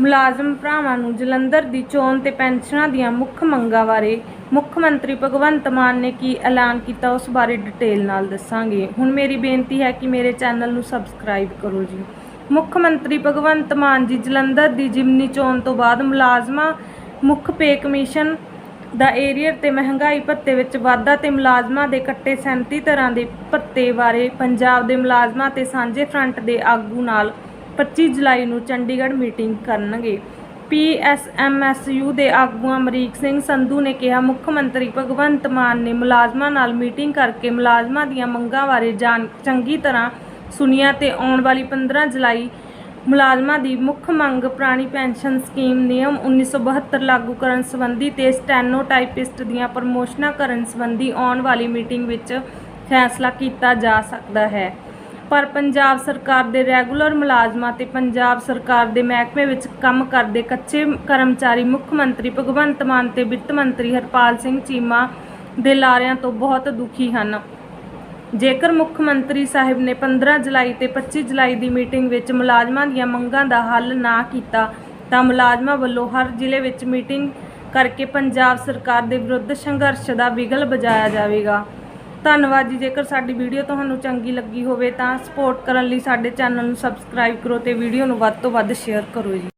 ਮੁਲਾਜ਼ਮ ਭਰਾਵਾਂ ਨੂੰ ਜਲੰਧਰ ਦੀ ਚੋਣ ਤੇ ਪੈਨਸ਼ਨਾਂ ਦੀਆਂ ਮੁੱਖ ਮੰਗਾਂ ਬਾਰੇ ਮੁੱਖ ਮੰਤਰੀ ਭਗਵੰਤ ਮਾਨ ਨੇ ਕੀ ਐਲਾਨ ਕੀਤਾ ਉਸ ਬਾਰੇ ਡਿਟੇਲ ਨਾਲ ਦੱਸਾਂਗੇ। ਹੁਣ ਮੇਰੀ ਬੇਨਤੀ ਹੈ ਕਿ ਮੇਰੇ ਚੈਨਲ ਨੂੰ ਸਬਸਕ੍ਰਾਈਬ ਕਰੋ ਜੀ। ਮੁੱਖ ਮੰਤਰੀ ਭਗਵੰਤ ਮਾਨ ਜੀ ਜਲੰਧਰ ਦੀ ਜਿਮਨੀ ਚੋਣ ਤੋਂ ਬਾਅਦ ਮੁਲਾਜ਼ਮਾਂ, ਮੁੱਖ ਪੇ ਕਮਿਸ਼ਨ ਦਾ ਏਰੀਅਰ ਤੇ ਮਹਿੰਗਾਈ ਭੱਤੇ ਵਿੱਚ ਵਾਧਾ ਤੇ ਮੁਲਾਜ਼ਮਾਂ ਦੇ ਕੱਟੇ 37 ਤਰ੍ਹਾਂ ਦੇ ਭੱਤੇ ਬਾਰੇ ਪੰਜਾਬ ਦੇ ਮੁਲਾਜ਼ਮਾਂ ਤੇ ਸਾਂਝੇ ਫਰੰਟ ਦੇ ਆਗੂ ਨਾਲ 25 ਜੁਲਾਈ ਨੂੰ ਚੰਡੀਗੜ੍ਹ ਮੀਟਿੰਗ ਕਰਨਗੇ। ਪੀਐਸਐਮਐਸਯੂ ਦੇ ਆਗੂ ਅਮਰੀਕ ਸਿੰਘ ਸੰਧੂ ਨੇ ਕਿਹਾ, ਮੁੱਖ ਮੰਤਰੀ ਭਗਵੰਤ ਮਾਨ ਨੇ ਮੁਲਾਜ਼ਮਾਂ ਨਾਲ ਮੀਟਿੰਗ ਕਰਕੇ ਮੁਲਾਜ਼ਮਾਂ ਦੀਆਂ ਮੰਗਾਂ ਬਾਰੇ ਜਾਣ ਚੰਗੀ ਤਰ੍ਹਾਂ ਸੁਣੀਆਂ ਤੇ ਆਉਣ ਵਾਲੀ 15 ਜੁਲਾਈ ਮੁਲਾਜ਼ਮਾਂ ਦੀ ਮੁੱਖ ਮੰਗ ਪੁਰਾਣੀ ਪੈਨਸ਼ਨ ਸਕੀਮ ਨਿਯਮ 1972 ਲਾਗੂ ਕਰਨ ਸੰਬੰਧੀ ਤੇ ਸਟੈਨੋਟਾਈਪਿਸਟ ਦੀਆਂ ਪ੍ਰਮੋਸ਼ਨਾਂ ਕਰਨ ਸੰਬੰਧੀ ਆਉਣ ਵਾਲੀ ਮੀਟਿੰਗ ਵਿੱਚ ਫੈਸਲਾ ਕੀਤਾ ਜਾ ਸਕਦਾ ਹੈ। ਪਰ ਪੰਜਾਬ ਸਰਕਾਰ ਦੇ ਰੈਗੂਲਰ ਮੁਲਾਜ਼ਮਾਂ ਤੇ ਪੰਜਾਬ ਸਰਕਾਰ ਦੇ ਮਹਿਕਮੇ ਵਿੱਚ ਕੰਮ ਕਰਦੇ ਕੱਚੇ ਕਰਮਚਾਰੀ ਮੁੱਖ ਮੰਤਰੀ ਭਗਵੰਤ ਮਾਨ ਤੇ ਵਿੱਤ ਮੰਤਰੀ ਹਰਪਾਲ ਸਿੰਘ ਚੀਮਾ ਦੇ ਲਾਰਿਆਂ ਤੋਂ ਬਹੁਤ ਦੁਖੀ ਹਨ। ਜੇਕਰ ਮੁੱਖ ਮੰਤਰੀ ਸਾਹਿਬ ਨੇ 15 ਜੁਲਾਈ ਤੇ 25 ਜੁਲਾਈ ਦੀ ਮੀਟਿੰਗ ਵਿੱਚ ਮੁਲਾਜ਼ਮਾਂ ਦੀਆਂ ਮੰਗਾਂ ਦਾ ਹੱਲ ਨਾ ਕੀਤਾ, ਤਾਂ ਮੁਲਾਜ਼ਮਾਂ ਵੱਲੋਂ ਹਰ ਜ਼ਿਲ੍ਹੇ ਵਿੱਚ ਮੀਟਿੰਗ ਕਰਕੇ ਪੰਜਾਬ ਸਰਕਾਰ ਦੇ ਵਿਰੁੱਧ ਸੰਘਰਸ਼ ਦਾ ਬਿਗਲ ਵਜਾਇਆ ਜਾਵੇਗਾ। ਧੰਨਵਾਦ ਜੀ, ਜੇਕਰ ਸਾਡੀ ਵੀਡੀਓ ਤੁਹਾਨੂੰ ਚੰਗੀ ਲੱਗੀ ਹੋਵੇ ਤਾਂ ਸਪੋਰਟ ਕਰਨ ਲਈ ਸਾਡੇ ਚੈਨਲ ਨੂੰ ਸਬਸਕ੍ਰਾਈਬ ਕਰੋ ਤੇ ਵੀਡੀਓ ਨੂੰ ਵੱਧ ਤੋਂ ਵੱਧ ਸ਼ੇਅਰ ਕਰੋ ਜੀ।